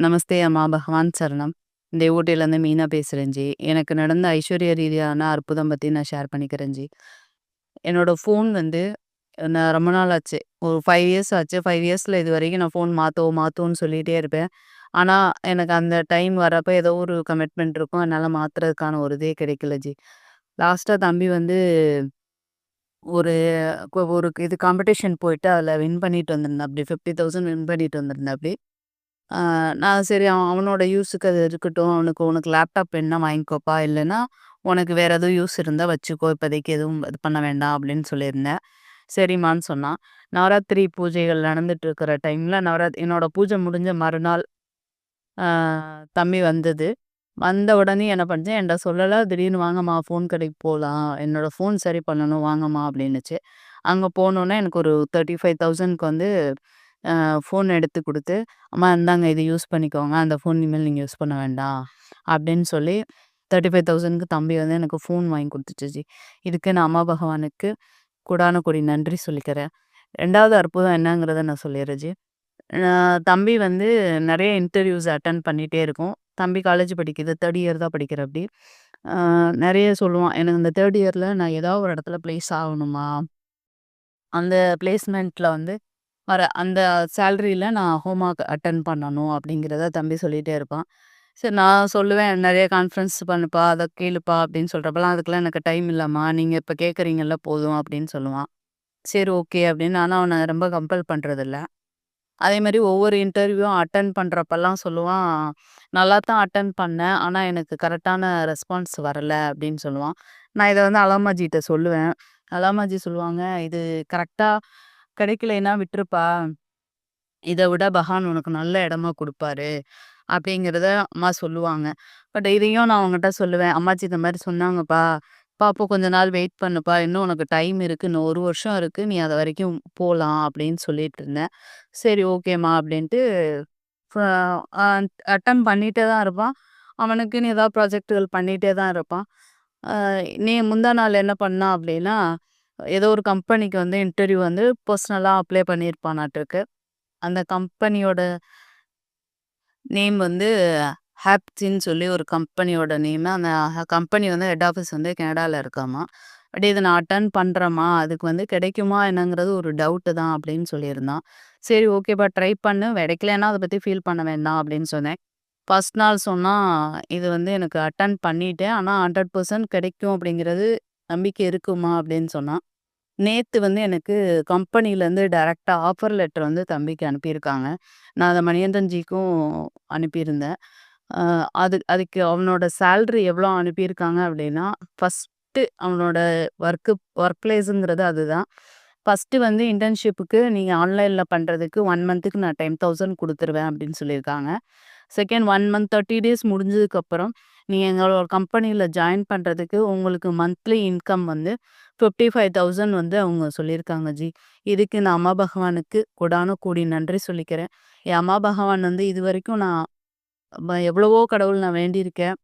நமஸ்தே அம்மா பகவான் சரணம். இந்த ஊட்டிலேருந்து மீனா பேசுகிறேன் ஜி. எனக்கு நடந்த ஐஸ்வர்ய ரீதியான அற்புதம் பற்றி நான் ஷேர் பண்ணிக்கிறேன் ஜி. என்னோட ஃபோன் வந்து நான் ரொம்ப நாள் ஆச்சு. ஒரு ஃபைவ் இயர்ஸ் ஆச்சு. ஃபைவ் இயர்ஸில் இது வரைக்கும் நான் ஃபோன் மாற்றோம் மாற்றோன்னு சொல்லிகிட்டே இருப்பேன். ஆனால் எனக்கு அந்த டைம் வரப்போ ஏதோ ஒரு கமிட்மெண்ட் இருக்கும். அதனால் மாற்றுறதுக்கான ஒரு இதே கிடைக்கல ஜி. லாஸ்ட்டாக தம்பி வந்து ஒரு ஒரு இது காம்படிஷன் போயிட்டு அதில் வின் பண்ணிட்டு வந்திருந்தேன் அப்படி ஃபிஃப்டி தௌசண்ட் வின் பண்ணிட்டு வந்திருந்தேன் அப்படி நான் சரி அவன் அவனோட யூஸுக்கு அது இருக்கட்டும். அவனுக்கு உனக்கு லேப்டாப் என்ன வாங்கிக்கோப்பா. இல்லைன்னா உனக்கு வேறு எதுவும் யூஸ் இருந்தால் வச்சுக்கோ. இப்போதைக்கு எதுவும் இது பண்ண வேண்டாம் அப்படின்னு சொல்லியிருந்தேன். சரிம்மான்னு சொன்னான். நவராத்திரி பூஜைகள் நடந்துட்டு இருக்கிற டைம்ல நவராத் என்னோட பூஜை முடிஞ்ச மறுநாள் தம்பி வந்தது. வந்த உடனே என்ன பண்ணேன் என்கிட்ட சொல்லலை திடீர்னு வாங்கம்மா ஃபோன் கடைக்கு போகலாம் என்னோடய ஃபோன் சரி பண்ணணும் வாங்கம்மா அப்படின்னுச்சு. அங்கே போனோன்னே எனக்கு ஒரு 35,000க்கு வந்து ஃபோன் எடுத்து கொடுத்து அம்மா இந்தாங்க இதை யூஸ் பண்ணிக்கோங்க. அந்த ஃபோன் இனிமேல் நீங்கள் யூஸ் பண்ண வேண்டாம். அப்படின்னு சொல்லி 35,000க்கு தம்பி வந்து எனக்கு ஃபோன் வாங்கி கொடுத்துச்சிச்சு ஜி. இதுக்கு நான் அம்மா பகவானுக்கு கூடான கூடி நன்றி சொல்லிக்கிறேன். ரெண்டாவது அற்புதம் என்னங்கிறத நான் சொல்லிர்றேன் ஜி. தம்பி வந்து நிறைய இன்டர்வியூஸ் அட்டன் பண்ணிகிட்டே இருக்கும். தம்பி காலேஜ் படிக்குது. தேர்ட் இயர் தான் படிக்கிற அப்படி நிறைய சொல்லுவான். எனக்கு இந்த தேர்ட் இயரில் நான் ஏதாவது ஒரு இடத்துல ப்ளேஸ் ஆகணுமா அந்த பிளேஸ்மெண்ட்டில் வந்து வர அந்த சேலரியில் நான் ஹோம் ஒர்க் அட்டன் பண்ணணும் அப்படிங்கிறத தம்பி சொல்லிகிட்டே இருப்பான். சரி நான் சொல்லுவேன், நிறைய கான்ஃபரன்ஸ் பண்ணுப்பா, அதை கேளுப்பா" அப்படின்னு சொல்றப்பலாம், "அதுக்கெல்லாம் எனக்கு டைம் இல்லைம்மா நீங்கள் இப்போ கேட்குறீங்கல்ல போதும்" அப்படின்னு சொல்லுவான். சரி ஓகே அப்படின்னு ஆனால் அவனை ரொம்ப கம்பல் அதே மாதிரி ஒவ்வொரு இன்டர்வியூவும் அட்டன் பண்ணுறப்பெல்லாம் சொல்லுவான், "நல்லா தான் அட்டன் பண்ணேன். ஆனால் எனக்கு கரெக்டான ரெஸ்பான்ஸ் வரலை அப்படின்னு சொல்லுவான். நான் இதை வந்து அலாமாஜிகிட்ட சொல்லுவேன். அலாமாஜி சொல்லுவாங்க, "இது கரெக்டாக கிடைக்கலைன்னா விட்டுருப்பா. இதை விட பகவான் உனக்கு நல்ல இடமா கொடுப்பாரு அப்படிங்கிறத அம்மா சொல்லுவாங்க. பட் இதையும் நான் அவங்ககிட்ட சொல்லுவேன், "அம்மாச்சி இந்த மாதிரி சொன்னாங்கப்பா. பாப்போ கொஞ்ச நாள் வெயிட் பண்ணுப்பா. இன்னும் உனக்கு டைம் இருக்கு. இன்னும் ஒரு வருஷம் இருக்கு. நீ அது வரைக்கும் போகலாம் அப்படின்னு சொல்லிட்டு இருந்தேன். சரி ஓகேம்மா அப்படின்ட்டு அட்டன் பண்ணிகிட்டே பண்ணிட்டே தான் இருப்பான். அவனுக்குன்னு ஏதாவது ப்ராஜெக்ட்டுகள் பண்ணிட்டே தான் இருப்பான். நீ முந்தா நாள் என்ன பண்ணான் அப்படின்னா, ஏதோ ஒரு கம்பெனிக்கு வந்து இன்டர்வியூ வந்து பர்சனலாக அப்ளை பண்ணியிருப்பானாட்டுருக்கு. அந்த கம்பெனியோட நேம் வந்து ஹாப்சின்னு சொல்லி ஒரு கம்பெனியோட நேம் அந்த கம்பெனி வந்து ஹெட் ஆஃபீஸ் வந்து கனடாவில் இருக்காமா. பட் இதை நான் அட்டன் பண்ணுறேம்மா அதுக்கு வந்து கிடைக்குமா என்னங்கிறது ஒரு டவுட்டு தான் அப்படின்னு சொல்லியிருந்தான். சரி ஓகேப்பா ட்ரை பண்ணு. கிடைக்கலன்னா அதை பற்றி ஃபீல் பண்ண வேண்டாம் அப்படின்னு சொன்னேன். ஃபர்ஸ்ட் நாள் சொன்னால் "இது வந்து எனக்கு அட்டன் பண்ணிட்டேன். ஆனால் ஹண்ட்ரட் பர்சன்ட் கிடைக்கும் அப்படிங்கிறது நம்பிக்கை இருக்குமா" அப்படின்னு சொன்னான். நேற்று வந்து எனக்கு கம்பெனிலேருந்து டைரெக்டாக ஆஃபர் லெட்டர் வந்து தம்பிக்கு அனுப்பியிருக்காங்க. நான் அதை மணியந்தஞ்சிக்கும் அனுப்பியிருந்தேன். அது அதுக்கு அவனோட சேல்ரி எவ்வளோ அனுப்பியிருக்காங்க அப்படின்னா, ஃபர்ஸ்ட்டு அவனோட ஒர்க்கு ஒர்க் பிளேஸுங்கிறது அதுதான். ஃபர்ஸ்ட்டு வந்து இன்டர்ன்ஷிப்புக்கு நீங்கள் ஆன்லைனில் பண்ணுறதுக்கு ஒன் மந்த்துக்கு நான் டைம் தௌசண்ட் கொடுத்துருவேன் அப்படின்னு சொல்லியிருக்காங்க. செகண்ட் ஒன் மந்த் 30 டேஸ் முடிஞ்சதுக்கப்புறம், நீங்கள் எங்களோட கம்பெனியில் ஜாயின் பண்ணுறதுக்கு உங்களுக்கு மந்த்லி இன்கம் வந்து 55,000 வந்து அவங்க சொல்லியிருக்காங்க ஜி. இதுக்கு நான் அம்மா பகவானுக்கு கூடான கூடி நன்றி சொல்லிக்கிறேன். என் அம்மா பகவான் வந்து இது வரைக்கும் நான் எவ்வளவோ கடவுள் நான் வேண்டியிருக்கேன்.